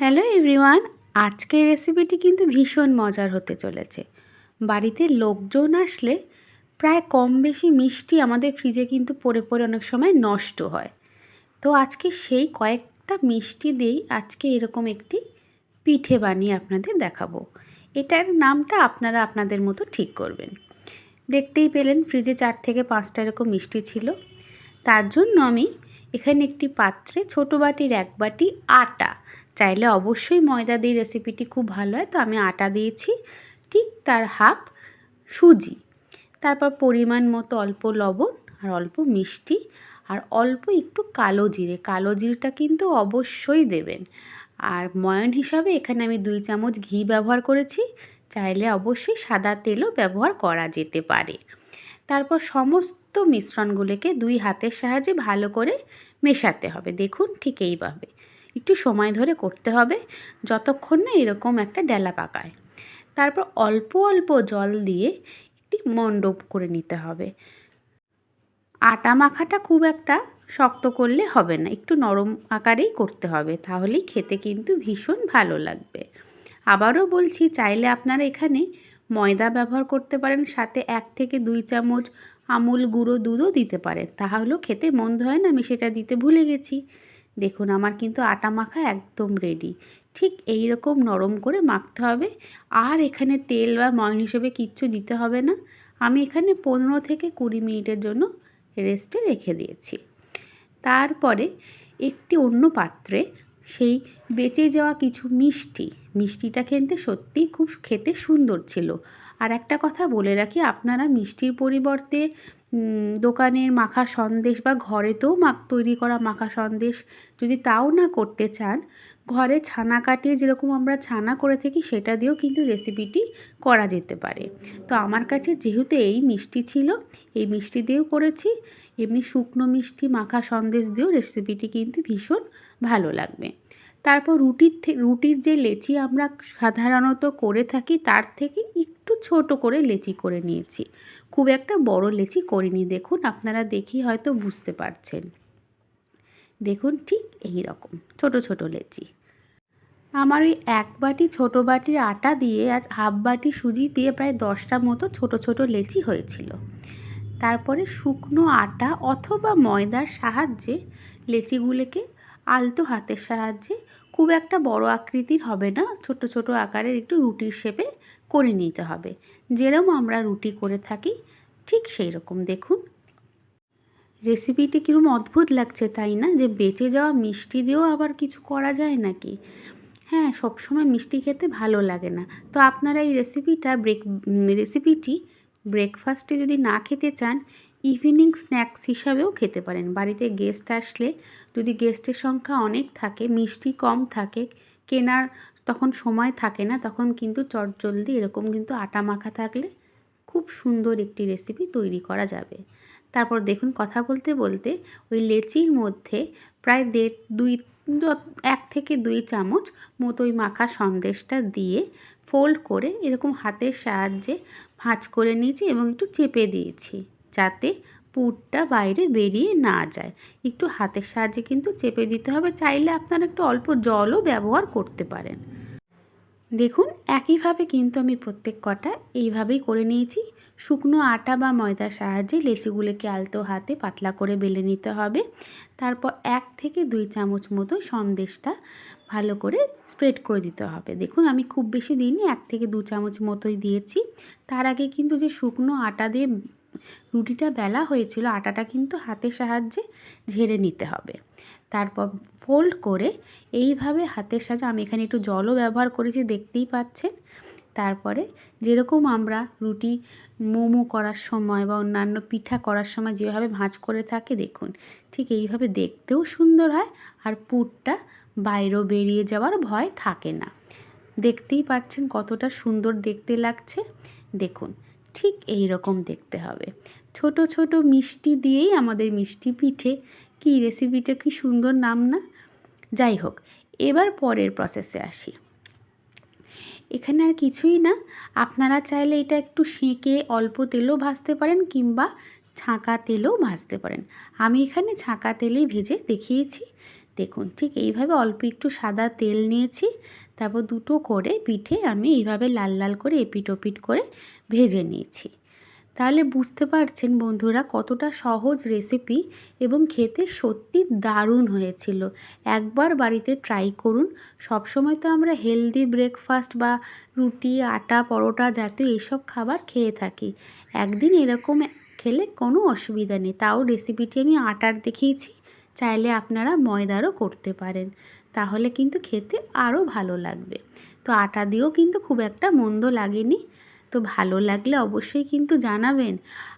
Hello everyone, আজকের রেসিপিটি কিন্তু ভীষণ মজার হতে চলেছে। বাড়িতে লোকজন আসলে প্রায় কম বেশি মিষ্টি আমাদের ফ্রিজে কিন্তু পড়ে পড়ে অনেক সময় নষ্ট হয়। তো আজকে সেই কয়েকটা মিষ্টি দিয়েই আজকে এরকম একটি পিঠে বানিয়ে আপনাদের দেখাবো। এটার নামটা আপনারা আপনাদের মতো ঠিক করবেন। দেখতেই পেলেন ফ্রিজে চার থেকে পাঁচটা এরকম মিষ্টি ছিল। তার জন্য আমি এখানে একটি পাত্রে ছোটো বাটির এক বাটি আটা। চাইলে অবশ্যই ময়দা দিয়ে রেসিপিটি খুব ভালো হয়, তো আমি আটা দিয়েছি, ঠিক তার হাফ সুজি। তারপর পরিমাণ মতো অল্প লবণ আর অল্প মিষ্টি আর অল্প একটু কালো জিরে। কালো জিরেটা কিন্তু অবশ্যই দেবেন। আর ময়ন হিসাবে এখানে আমি দুই চামচ ঘি ব্যবহার করেছি, চাইলে অবশ্যই সাদা তেলও ব্যবহার করা যেতে পারে। তারপর সমস্ত মিশ্রণগুলোকে দুই হাতের সাহায্যে ভালো করে মেশাতে হবে। দেখুন ঠিক এইভাবে। একটু সময় ধরে করতে হবে যতক্ষণ না এরকম একটা ডেলা পাকায়। তারপর অল্প অল্প জল দিয়ে একটি মণ্ডপ করে নিতে হবে। আটা মাখাটা খুব একটা শক্ত করলে হবে না। একটু নরম আকারেই করতে হবে। তাহলেই খেতে কিন্তু ভীষণ ভালো লাগবে। আবারও বলছি, চাইলে আপনারা এখানে ময়দা ব্যবহার করতে পারেন। সাথে এক থেকে দুই চামচ আমুল, গুঁড়ো দুধও দিতে পারেন তাহলেও খেতে মন্দ হয় না, আমি সেটা দিতে ভুলে গেছি। দেখুন, আমার কিন্তু আটা মাখা একদম রেডি ঠিক এই রকম নরম করে মাখতে হবে। আর এখানে তেল বা ময়ন হিসেবে কিচ্ছু দিতে হবে না। আমি এখানে পনেরো থেকে কুড়ি মিনিটের জন্য রেস্টে রেখে দিয়েছি। তারপরে একটি অন্য পাত্রে সেই বেঁচে যাওয়া কিছু মিষ্টি। মিষ্টিটা খেতে সত্যিই খুব খেতে সুন্দর ছিল। আর একটা কথা বলে রাখি, আপনারা মিষ্টির পরিবর্তে দোকানের মাখা সন্দেশ বা ঘরেতেও মাখ, তৈরি করা মাখা সন্দেশ যদি তাও না করতে চান, ঘরে ছানা কাটিয়ে যেরকম আমরা ছানা করে থাকি সেটা দিয়েও কিন্তু রেসিপিটি করা যেতে পারে। তো আমার কাছে যেহেতু এই মিষ্টি ছিল, এই মিষ্টি দিয়েও করেছি, এমনি শুকনো মিষ্টি মাখা সন্দেশ দিয়েও রেসিপিটি কিন্তু ভীষণ ভালো লাগবে। তারপর রুটির রুটির যে লেচি আমরা সাধারণত করে থাকি, তার থেকে একটু ছোট করে লেচি করে নিয়েছি। খুব একটা বড় লেচি করিনি, দেখুন, আপনারা দেখি হয়তো বুঝতে পারছেন। দেখুন, ঠিক এই রকম, ছোট ছোট লেচি। আমার ওই এক বাটি ছোট বাটির আটা দিয়ে আর হাফ বাটি সুজি দিয়ে প্রায় দশটা মতো ছোট ছোট লেচি হয়েছিল। তারপরে শুকনো আটা অথবা ময়দার সাহায্যে লেচিগুলোকে আলতো হাতের সাহায্যে খুব একটা বড় আকৃতির হবে না। ছোট ছোট আকারের একটু রুটির শেপে করে নিতে হবে। যেরকম আমরা রুটি করে থাকি, ঠিক সেই রকম দেখুন। রেসিপিটি কীরকম অদ্ভুত লাগছে, তাই না? যে বেঁচে যাওয়া মিষ্টি দিয়েও আবার কিছু করা যায় নাকি? হ্যাঁ সবসময় মিষ্টি খেতে ভালো লাগে না। তো আপনারা এই রেসিপিটা ব্রেক, রেসিপিটি ব্রেকফাস্টে যদি না খেতে চান ইভিনিং স্ন্যাক্স হিসাবেও খেতে পারেন। বাড়িতে গেস্ট আসলে যদি গেস্টের সংখ্যা অনেক থাকে, মিষ্টি কম থাকে, কেনার তখন সময় থাকে না, তখন কিন্তু চটজলদি এরকম কিন্তু আটা মাখা থাকলে খুব সুন্দর একটি রেসিপি তৈরি করা যাবে। তারপর দেখুন কথা বলতে বলতে ওই লেচির মধ্যে প্রায় দেড়, দুই, এক থেকে দুই চামচ মতো ওই মাখা সন্দেশটা দিয়ে ফোল্ড করে এরকম হাতের সাহায্যে ভাঁজ করে নিয়েছি এবং একটু চেপে দিয়েছি। যাতে পুরটা বাইরে বেরিয়ে না যায়। একটু হাতের সাহায্যে কিন্তু চেপে দিতে হবে, চাইলে আপনারা একটু অল্প জলও ব্যবহার করতে পারেন। দেখুন, একইভাবে কিন্তু আমি প্রত্যেক কটা এইভাবেই করে নিয়েছি। শুকনো আটা বা ময়দার সাহায্যে লেচিগুলোকে আলতো হাতে পাতলা করে বেলে নিতে হবে। তারপর এক থেকে দুই চামচ মতো সন্দেশটা ভালো করে স্প্রেড করে দিতে হবে। দেখুন, আমি খুব বেশি দিইনি, এক থেকে দু চামচ মতোই দিয়েছি। তার আগে কিন্তু যে শুকনো আটা দিয়ে রুটিটা বেলা হয়েছিল, আটাটা কিন্তু হাতের সাহায্যে ঝেড়ে নিতে হবে। তারপর ফোল্ড করে এইভাবে হাতের সাহায্যে, আমি এখানে একটু জলও ব্যবহার করেছি, দেখতেই পাচ্ছেন। তারপরে যেরকম আমরা রুটি মোমো করার সময় বা অন্যান্য পিঠা করার সময় যেভাবে ভাঁজ করে থাকে, দেখুন, ঠিক এইভাবে দেখতেও সুন্দর হয় আর পুরটা বাইরেও বেরিয়ে যাওয়ার ভয় থাকে না। দেখতেই পাচ্ছেন কতটা সুন্দর দেখতে লাগছে। দেখুন ঠিক এই রকম দেখতে হবে। ছোট ছোট মিষ্টি দিয়েই আমাদের মিষ্টি পিঠে কি রেসিপিটা কি সুন্দর নাম না? যাই হোক, এবার পরের প্রসেসে আসি। এখানে আর কিছুই না, আপনারা চাইলে এটা একটু সেঁকে অল্প তেলও ভাজতে পারেন কিংবা ছাঁকা তেলেও ভাজতে পারেন। আমি এখানে ছাঁকা তেলেই ভেজে দেখিয়েছি। দেখুন, ঠিক এইভাবে অল্প একটু সাদা তেল নিয়েছি, তারপর দুটো করে পিঠে আমি এইভাবে লাল লাল করে এপিট ওপিট করে ভেজে নিয়েছি। তাহলে বুঝতে পারছেন বন্ধুরা কতটা সহজ রেসিপি এবং খেতে সত্যি দারুণ হয়েছিল। একবার বাড়িতে ট্রাই করুন। সবসময় তো আমরা হেলদি ব্রেকফাস্ট বা রুটি, আটা, পরোটা জাতীয় এইসব খাবার খেয়ে থাকি। একদিন এরকম খেলে কোনো অসুবিধা নেই। তাও রেসিপিটি আমি আটার দেখিয়েছি চাইলে আপনারা ময়দারও করতে পারেন। তাহলে কিন্তু খেতে আরও ভালো লাগবে। তো আটা দিয়েও কিন্তু খুব একটা মন্দ লাগেনি। তো ভালো লাগলে অবশ্যই কিন্তু জানাবেন।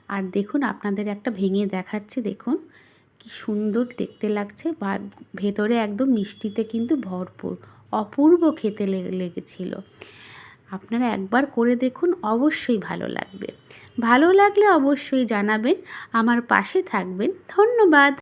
আর দেখুন, আপনাদের একটা ভেঙে দেখাচ্ছে, দেখুন। কি সুন্দর দেখতে লাগছে। বা ভেতরে একদম মিষ্টিতে কিন্তু ভরপুর, অপূর্ব খেতে লেগেছিল। আপনারা একবার করে দেখুন, অবশ্যই ভালো লাগবে। ভালো লাগলে অবশ্যই জানাবেন। আমার পাশে থাকবেন। ধন্যবাদ।